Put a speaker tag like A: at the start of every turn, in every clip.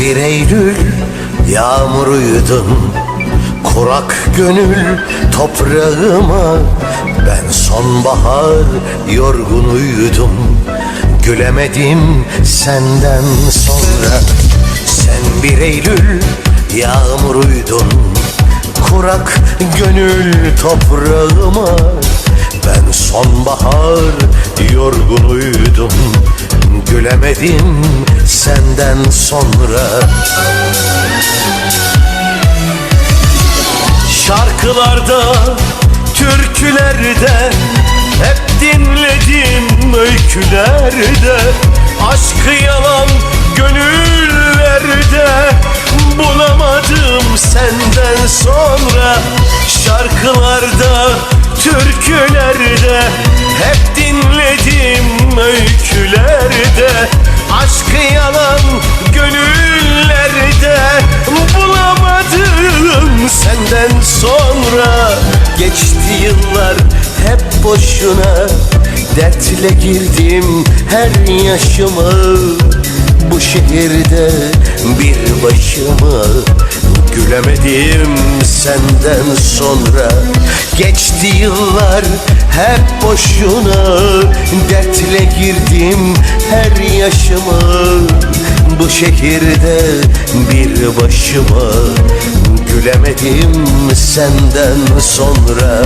A: bir Eylül yağmuruydun Kurak gönül toprağıma Ben sonbahar yorgunuydum. Gülemedim senden sonra Sen bir Eylül yağmuruydun. Kurak gönül toprağıma Ben sonbahar yorgunuydum Gülemedim senden sonra. Şarkılarda, türkülerde Hep dinledim öykülerde. Aşkı yalan gönüllerde Bulamadım senden sonra yıllar hep boşuna Dertle girdim her yaşıma. Bu şehirde bir başıma Gülemedim senden sonra. Geçti yıllar hep boşuna Dertle girdim her yaşıma Bu şehirde bir başıma Gülemedim senden sonra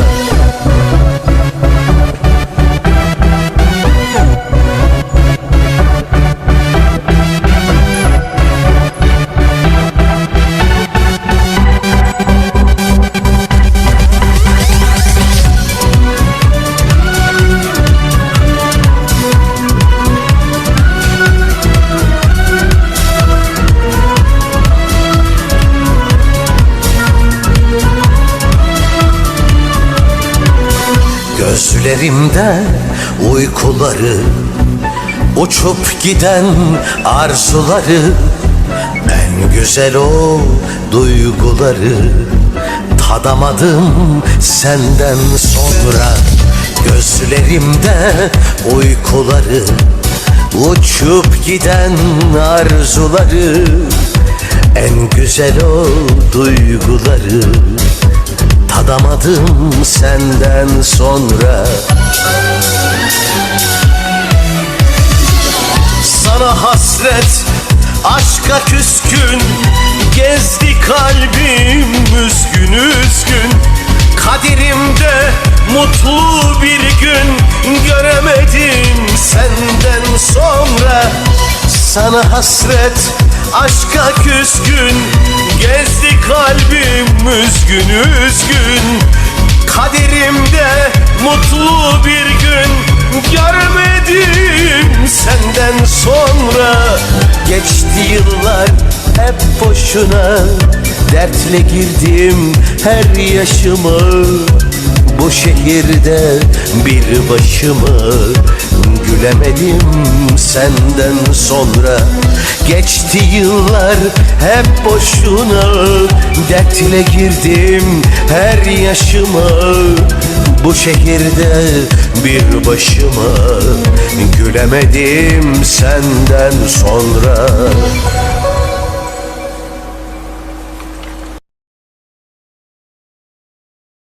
A: Gözlerimde uykuları Uçup giden arzuları En güzel o duyguları Tadamadım senden sonra. Gözlerimde uykuları Uçup giden arzuları En güzel o duyguları Tadamadım senden sonra. Sana hasret aşka küskün Gezdi kalbim üzgün üzgün. Kaderimde mutlu bir gün Göremedim senden sonra. Sana hasret aşka küskün Gezdi kalbim üzgün üzgün. Kaderimde mutlu bir gün Görmedim senden sonra. Geçti yıllar hep boşuna Dertle girdim her yaşıma Bu şehirde bir başıma Gülemedim senden sonra Geçti yıllar hep boşuna Dertle girdim her yaşıma. Bu şehirde bir başıma Gülemedim senden sonra